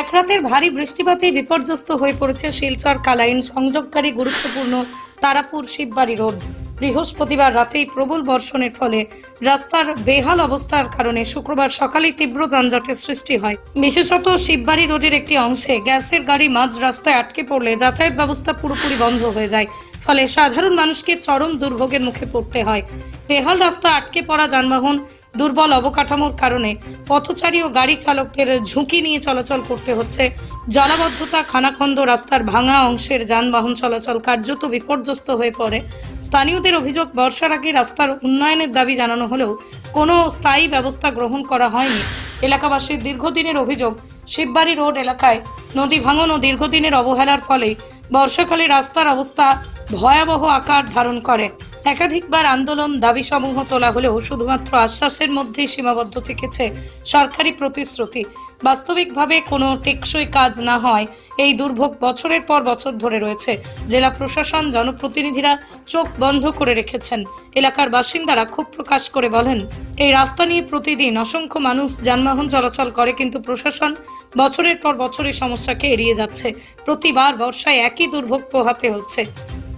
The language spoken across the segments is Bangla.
এক রাতের ভারী বৃষ্টিপাতে বিপর্যস্ত হয়ে পড়েছে শিলচর কালাইন সংযোগকারী গুরুত্বপূর্ণ তারাপুর শিববাড়ি রোড। বৃহস্পতিবার রাতেই প্রবল বর্ষণের ফলে রাস্তার বেহাল অবস্থার কারণে শুক্রবার সকালে তীব্র যানজটের সৃষ্টি হয়। বিশেষত শিববাড়ি রোডের একটি অংশে গ্যাসের গাড়ি মাঝ রাস্তায় আটকে পড়লে যাতায়াত ব্যবস্থা পুরোপুরি বন্ধ হয়ে যায়। ফলে সাধারণ মানুষকে চরম দুর্ভোগের মুখে পড়তে হয়। বেহাল রাস্তা আটকে পড়া যানবাহন দুর্বল অবকাঠামোর কারণে পথচারী ও গাড়ি চালকদের ঝুঁকি নিয়ে চলাচল করতে হচ্ছে। জলাবদ্ধতা, খানাখন্দ রাস্তার ভাঙা অংশের যানবাহন চলাচল কার্যত বিপর্যস্ত হয়ে পড়ে। স্থানীয়দের অভিযোগ, বর্ষার আগে রাস্তার উন্নয়নের দাবি জানানো হলেও কোনো স্থায়ী ব্যবস্থা গ্রহণ করা হয়নি। এলাকাবাসীর দীর্ঘদিনের অভিযোগ, শিববাড়ি রোড এলাকায় নদী ভাঙন ও দীর্ঘদিনের অবহেলার ফলে বর্ষাকালে রাস্তার অবস্থা ভয়াবহ আকার ধারণ করে। একাধিকবার আন্দোলন দাবিসমূহ তোলা হলেও শুধুমাত্র আশ্বাসের মধ্যেই সীমাবদ্ধ থেকেছে সরকারি প্রতিশ্রুতি। বাস্তবিকভাবে কোনো টেকসই কাজ না হয়, এই দুর্ভোগ বছরের পর বছর ধরে রয়েছে। জেলা প্রশাসন, জনপ্রতিনিধিরা চোখ বন্ধ করে রেখেছেন। এলাকার বাসিন্দারা ক্ষোভ প্রকাশ করে বলেন, এই রাস্তা নিয়ে প্রতিদিন অসংখ্য মানুষ যানবাহন চলাচল করে, কিন্তু প্রশাসন বছরের পর বছর এই সমস্যাকে এড়িয়ে যাচ্ছে। প্রতিবার বর্ষায় একই দুর্ভোগ পোহাতে হচ্ছে।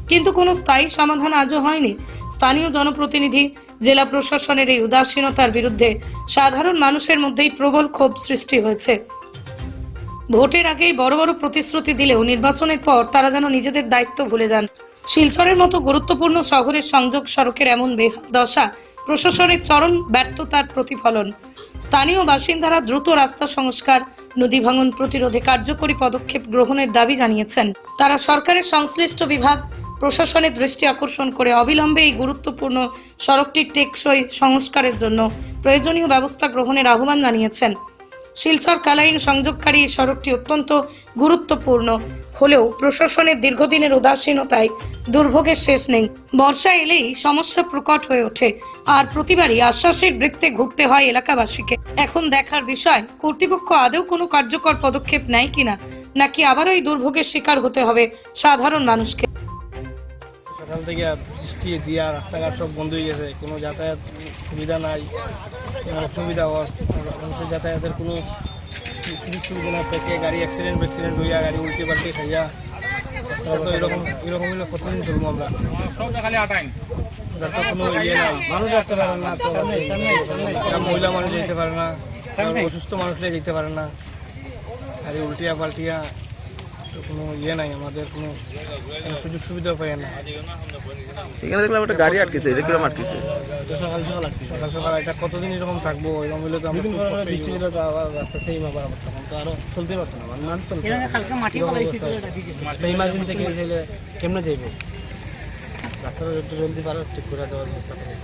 কিন্তু কোনো স্থায়ী সমাধান আজও হয়নি। স্থানীয় জনপ্রতিনিধি, জেলা প্রশাসনের এই উদাসীনতার বিরুদ্ধে সাধারণ মানুষের মধ্যেই প্রবল ক্ষোভ সৃষ্টি হয়েছে। ভোটের আগেই বড় বড় প্রতিশ্রুতি দিলেও নির্বাচনের পর তারা যেন নিজেদের দায়িত্ব ভুলে যান। শিলচরের মতো গুরুত্বপূর্ণ শহরের সংযোগ সড়কের এমন বেহাল দশা প্রশাসনের চরম ব্যর্থতার প্রতিফলন। স্থানীয় বাসিন্দারা দ্রুত রাস্তা সংস্কার, নদী ভাঙন প্রতিরোধে কার্যকরী পদক্ষেপ গ্রহণের দাবি জানিয়েছেন। তারা সরকারের সংশ্লিষ্ট বিভাগ প্রশাসনের দৃষ্টি আকর্ষণ করে অবিলম্বে এই গুরুত্বপূর্ণ সড়কটির টেকসই সংস্কারের জন্য প্রয়োজনীয় ব্যবস্থা গ্রহণের আহ্বান জানিয়েছেন। শিলচর কালাইন সংযোগকারী সড়কটি অত্যন্ত গুরুত্বপূর্ণ। হলেও প্রশাসনের দীর্ঘদিনের উদাসীনতায় দুর্ভোগের শেষ নেই। বর্ষা এলেই সমস্যা প্রকট হয়ে ওঠে। আর প্রতিবারই আশ্বাসের বৃত্তে ঘুরতে হয় এলাকাবাসীকে। এখন দেখার বিষয়, কর্তৃপক্ষ আদৌ কোনো কার্যকর পদক্ষেপ নেয় কিনা? নাকি আবারও এই দুর্ভোগের শিকার হতে হবে সাধারণ মানুষকে? সকাল থেকে বৃষ্টি, দিয়া, রাস্তাঘাট সব বন্ধ হয়ে গেছে। কোনো যাতায়াত সুবিধা নাই অসুবিধা হওয়ার মানুষের যাতায়াতের কোনো সুবিধা না পেয়েছে গাড়ি অ্যাক্সিডেন্ট অ্যাক্সিডেন্ট হইয়া গাড়ি উল্টে পাল্টে খাইয়া তো এরকম এরকম হইলে কতদিন চলবো আমরা। কোনো ইয়ে নাই। মানুষ আসতে পারে না মহিলা মানুষ যেতে পারে না, অসুস্থ মানুষরা যেতে পারে না। গাড়ি উল্টিয়া পাল্টিয়া কোনো ইয়ে নাই আমাদের কোনো কোনো সুযোগ সুবিধা পাই না। এখানে দেখলাম একটা গাড়ি আটকেছে এটা কীরকম আটকেছে? তো সকাল সকাল সকাল সকাল এটা কতদিন এরকম থাকব এরকম হলে তো আমরা বৃষ্টি দিলে তো আবার রাস্তা সেই আবার আবার তখন তো আরও চলতে পারতো না মানুষ চলতে ইমার্জেন্সি কেস হলে কেমনে যাইব? রাস্তাটা একটু জলদি পারো ঠিক করে দেওয়ার ব্যবস্থা করে।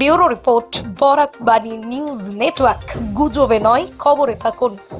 ব্যুরো রিপোর্ট বরাক বাণী নিউজ নেটওয়ার্ক গুজবে নয় খবরে থাকুন।